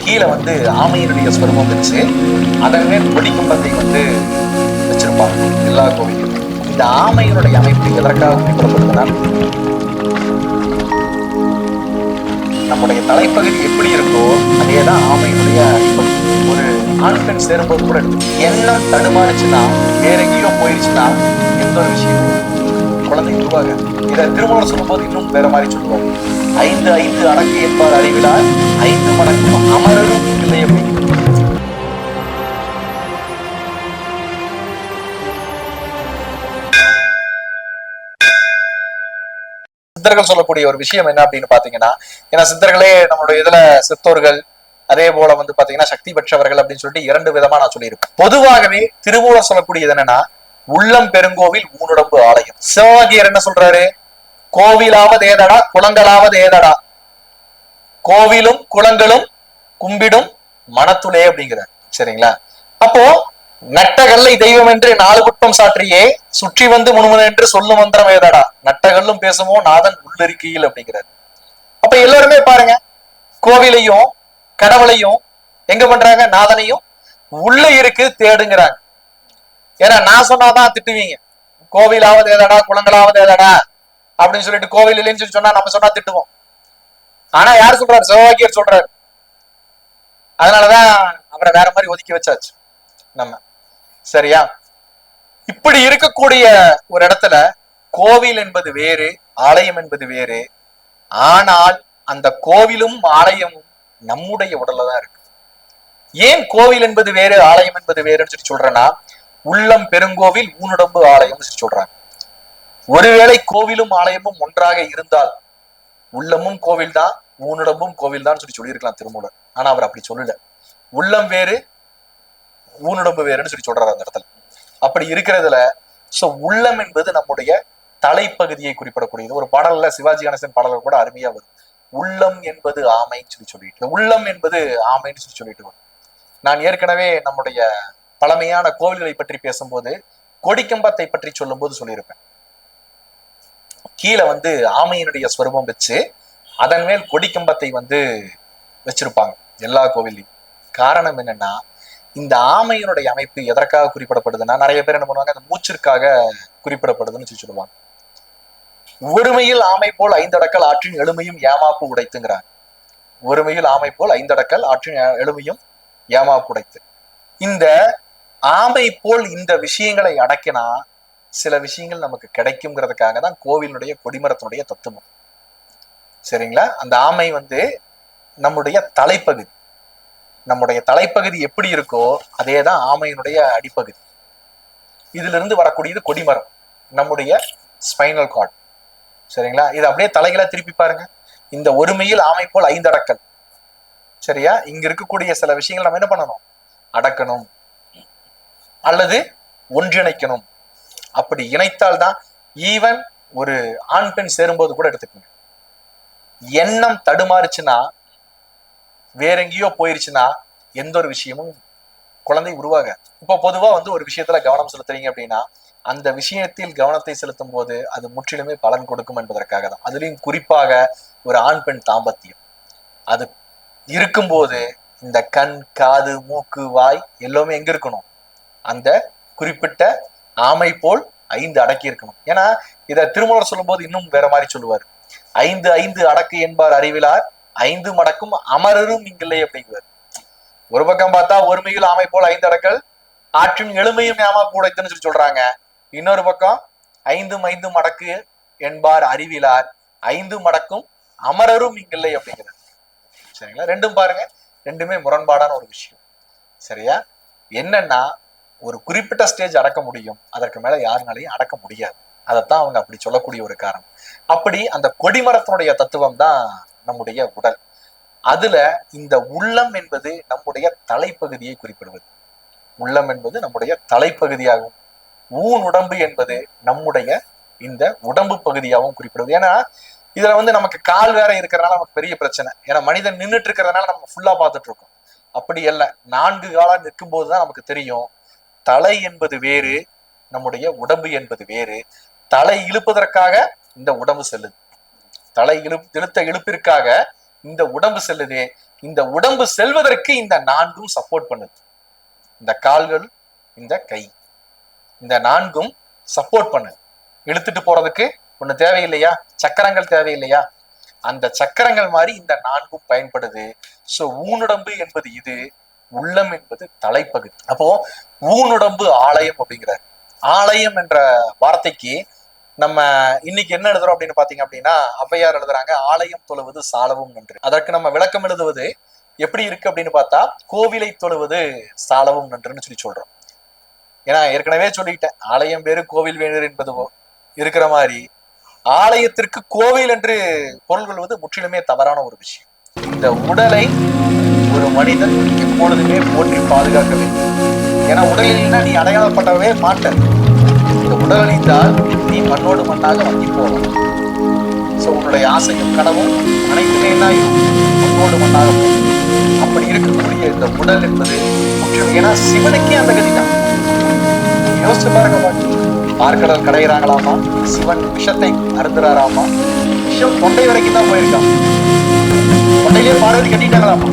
கீழே வந்து ஆமையினுடைய ஸ்வரமும் வச்சு அதன் மேல் கொடிக்கம்பத்தை வந்து வச்சிருப்பாங்க எல்லா கோவிலும் இந்த ஆமையினுடைய அமைப்பு எதற்காக குறிப்பிடப்படுதுன்னா நம்முடைய தலைப்பகுதி எப்படி இருக்கோ அதே தான் ஆமையினுடைய ஒரு ஆண் பெண் சேரும்போது கூட எண்ணம் தடுமாறுச்சுன்னா வேற எங்கேயோ போயிடுச்சுன்னா எந்த ஒரு விஷயம் சொல்லுவாங்க இதை திருமணம் சொல்லும்போது இன்னும் வேற மாதிரி சொல்லுவாங்க. ஐந்து ஐந்து அடக்கு என்பார் அறிவிலார் ஐந்து மடக்கும் அமரரும் இல்லை அப்படின்னு சித்தர்கள் சொல்லக்கூடிய ஒரு விஷயம் என்ன அப்படின்னு பாத்தீங்கன்னா ஏன்னா சித்தர்களே நம்மளுடைய இதுல சித்தோர்கள் அதே போல வந்து பாத்தீங்கன்னா சக்தி பெற்றவர்கள் அப்படின்னு சொல்லிட்டு இரண்டு விதமா நான் சொல்லியிருப்பேன் பொதுவாகவே திருமூலம் சொல்லக்கூடியது என்னன்னா உள்ளம் பெருங்கோவில் ஊனுடம்பு ஆலயம். சிவவாகியர் என்ன சொல்றாரு? கோவிலாவது ஏதடா குளங்களாவது ஏதடா? கோவிலும் குளங்களும் கும்பிடும் மனத்துளே அப்படிங்கிறார். சரிங்களா? அப்போ நட்டகல்லை தெய்வம் என்று நாலு குற்றம் சாற்றியே சுற்றி வந்து முணுமுன என்று சொல்லும் மந்திரம் ஏதாடா? நட்டகல்லும் பேசுமோ நாதன் உள்ளிருக்கையில் அப்படிங்கிறார். அப்ப எல்லாருமே பாருங்க கோவிலையும் கடவுளையும் எங்க பண்றாங்க? நாதனையும் உள்ள இருக்கு தேடுங்கிறாங்க. ஏன்னா நான் சொன்னாதான் திட்டுவீங்க. கோவிலாவது எதடா குளங்களாவது எதடா அப்படின்னு சொல்லிட்டு கோவில் இல்லைன்னு சொல்லி சொன்னா நம்ம சொன்னா திட்டுவோம். ஆனா யார் சொல்றாரு? சிவவாக்கியர் சொல்றாரு. அதனாலதான் அவரை வேற மாதிரி ஒதுக்கி வச்சாச்சு நம்ம. சரியா? இப்படி இருக்கக்கூடிய ஒரு இடத்துல கோவில் என்பது வேறு ஆலயம் என்பது வேறு. ஆனால் அந்த கோவிலும் ஆலயமும் நம்முடைய உடல்ல தான் இருக்கு. ஏன் கோவில் என்பது வேறு ஆலயம் என்பது வேறுன்னு சொல்லி சொல்றேன்னா உள்ளம் பெருங்கோவில் ஊனுடம்பு ஆலயம்னு சொல்லி சொல்றாங்க. ஒருவேளை கோவிலும் ஆலயமும் ஒன்றாக இருந்தால் உள்ளமும் கோவில் தான் ஊனுடம்பும் கோவில் தான் சொல்லி சொல்லியிருக்கலாம் திருமூலர். ஆனா அவர் அப்படி சொல்லல. உள்ளம் வேறு ஊனுடம்பு வேறுன்னு சொல்லி சொல்றாரு அந்த இடத்துல. அப்படி இருக்கிறதுல சோ உள்ளம் என்பது நம்முடைய தலைப்பகுதியை குறிப்பிடக்கூடியது. ஒரு பாடல்ல சிவாஜி கணேசன் பாடல்கள் கூட அருமையா வரும். உள்ளம் என்பது ஆமைன்னு சொல்லி சொல்லிட்டு. உள்ளம் என்பது ஆமைன்னு சொல்லி சொல்லிட்டு வரும். நான் ஏற்கனவே நம்முடைய பழமையான கோவில்களை பற்றி பேசும்போது கொடிக்கம்பத்தை பற்றி சொல்லும்போது சொல்லியிருப்பேன். கீழே வந்து ஆமையினுடைய ஸ்வரூபம் வச்சு அதன் மேல் கொடிக்கம்பத்தை வந்து வச்சிருப்பாங்க எல்லா கோவில்லையும். காரணம் என்னன்னா இந்த ஆமையினுடைய அமைப்பு எதற்காக குறிப்பிடப்படுதுன்னா நிறைய பேர் என்ன பண்ணுவாங்க அந்த மூச்சிற்காக குறிப்பிடப்படுதுன்னு சொல்லி சொல்லுவாங்க. ஒருமையில் ஆமை போல் ஐந்தடக்கல் ஆற்றின் எளிமையும் ஏமாப்பு உடைத்துங்கிறாங்க. ஒருமையில் ஆமை போல் ஐந்தடக்கல் ஆற்றின் எளிமையும் ஏமாப்பு உடைத்து. இந்த ஆமை போல் இந்த விஷயங்களை அடக்கினா சில விஷயங்கள் நமக்கு கிடைக்குங்கிறதுக்காக தான் கோவிலுடைய கொடிமரத்தினுடைய தத்துவம். சரிங்களா? அந்த ஆமை வந்து நம்முடைய தலைப்பகுதி. நம்முடைய தலைப்பகுதி எப்படி இருக்கோ அதே தான் ஆமையினுடைய அடிப்பகுதி. இதுல இருந்து வரக்கூடியது கொடிமரம் நம்முடைய ஸ்பைனல் கார்டு சரிங்களா? இது அப்படியே தலைகளா திருப்பி பாருங்க. இந்த ஒருமையில் ஆமை போல் ஐந்தடக்கல் சரியா? இங்க இருக்கக்கூடிய சில விஷயங்கள் நம்ம என்ன பண்ணணும்? அடக்கணும். அல்லது ஒன்றிணைக்கணும். அப்படி இணைத்தால்தான் ஈவன் ஒரு ஆண் பெண் சேரும்போது கூட எடுத்துக்கோங்க. எண்ணம் தடுமாறுச்சுன்னா வேற எங்கேயோ போயிருச்சுன்னா எந்த ஒரு விஷயமும் குழந்தை உருவாக இப்போ பொதுவா வந்து ஒரு விஷயத்துல கவனம் செலுத்துறீங்க அப்படின்னா அந்த விஷயத்தில் கவனத்தை செலுத்தும் போது அது முற்றிலுமே பலன் கொடுக்கும் என்பதற்காக தான். அதுலயும் குறிப்பாக ஒரு ஆண் பெண் தாம்பத்தியம். அது இருக்கும்போது இந்த கண் காது மூக்கு வாய் எல்லாமே எங்க இருக்கணும்? அந்த குறிப்பிட்ட ஆமை போல் ஐந்து அடக்கி இருக்கணும். ஏன்னா இத திருமணர் சொல்லும்போது இன்னும் வேற மாதிரி சொல்லுவார். ஐந்து ஐந்து அடக்கு என்பார் அறிவிலார் ஐந்து மடக்கும் அமரரும் இங்கில்லை அப்படிங்குவார். ஒரு பக்கம் பார்த்தா ஒருமையில் ஆமை போல் ஐந்து அடக்கல் ஆற்றின் எளிமையும் ஏமா கூடைத்துன்னு சொல்லி சொல்றாங்க. இன்னொரு பக்கம் ஐந்தும் ஐந்து மடக்கு என்பார் அறிவிலார் ஐந்து மடக்கும் அமரரும் இங்கில்லை அப்படிங்கிறார். சரிங்களா? ரெண்டும் பாருங்க ரெண்டுமே முரண்பாடான ஒரு விஷயம். சரியா? என்னன்னா ஒரு குறிப்பிட்ட ஸ்டேஜ் அடக்க முடியும். அதற்கு மேல யாருனாலையும் அடக்க முடியாது. அதைத்தான் அவங்க அப்படி சொல்லக்கூடிய ஒரு காரணம். அப்படி அந்த கொடிமரத்தினுடைய தத்துவம் தான் நம்முடைய உடல். அதுல இந்த உள்ளம் என்பது நம்முடைய தலைப்பகுதியை குறிப்பிடுவது. உள்ளம் என்பது நம்முடைய தலைப்பகுதியாகும். ஊன் உடம்பு என்பது நம்முடைய இந்த உடம்பு பகுதியாகவும் குறிப்பிடுவது. ஏன்னா இதுல வந்து நமக்கு கால் வேற இருக்கிறதுனால நமக்கு பெரிய பிரச்சனை. ஏன்னா மனிதன் நின்றுட்டு இருக்கிறதுனால நம்ம ஃபுல்லா பார்த்துட்டு இருக்கோம். அப்படி அல்ல. நான்கு காலா நிற்கும் போதுதான் நமக்கு தெரியும். தலை என்பது வேறு நம்முடைய உடம்பு என்பது வேறு. தலை இழுப்பதற்காக இந்த உடம்பு செல்லுது. தலை இழு இழுத்த இழுப்பிற்காக இந்த உடம்பு செல்லுது. இந்த உடம்பு செல்வதற்கு இந்த நான்கும் சப்போர்ட் பண்ணுது. இந்த கால்கள் இந்த கை. இந்த நான்கும் சப்போர்ட் பண்ணுது. இழுத்துட்டு போறதுக்கு ஒண்ணு தேவையில்லையா? சக்கரங்கள் தேவையில்லையா? அந்த சக்கரங்கள் மாதிரி இந்த நான்கும் பயன்படுது. சோ ஊனுடம்பு என்பது இது உள்ளம் என்பது தலைப்பகுதி. அப்போ ஊனுடம்பு ஆலயம் அப்படிங்கிறார். ஆலயம் என்ற வார்த்தைக்கு நம்ம இன்னைக்கு என்ன எழுதுறோம் அப்படின்னு பாத்தீங்க அப்படின்னா ஔவையார் எழுதுறாங்க ஆலயம் தொழுவது சாலவும் நன்று அதற்கு நம்ம விளக்கம் எழுதுவது எப்படி இருக்கு அப்படின்னு பார்த்தா கோவிலை தொழுவது சாலவும் நன்றுன்னு சொல்லி சொல்றோம். ஏன்னா ஏற்கனவே சொல்லிட்டேன் ஆலயம் பேரு கோவில் வேணர் என்பது இருக்கிற மாதிரி. ஆலயத்திற்கு கோவில் என்று பொருள் கொள்வது முற்றிலுமே தவறான ஒரு விஷயம். இந்த உடலை ஒரு மனிதன் எப்பொழுதுமே போற்றி பாதுகாக்க வேண்டும். ஏன்னா உடலில் நீ அடையாளப்படவே மாட்ட இந்த உடல் அணிந்தால் நீ மண்ணோடு மண்ணாக வங்கி போகலாம். ஸோ உன்னுடைய ஆசையும் கனவும் அனைத்துமே என்ன மண்ணோடு மண்ணாக போகும். அப்படி இருக்கக்கூடிய இந்த உடல் என்பது முக்கியம் ஏன்னா சிவனுக்கே அந்த கதிதான். யோசிச்சு பாருங்க பாட்டு. பார்க்கடல் கடையிறாங்களாமா சிவன் விஷத்தை அருந்துறாராமா? விஷம் தொண்டை வரைக்கும் தான் போயிருக்கான். தொண்டையிலே பார்வதி கட்டிட்டாங்களாமா?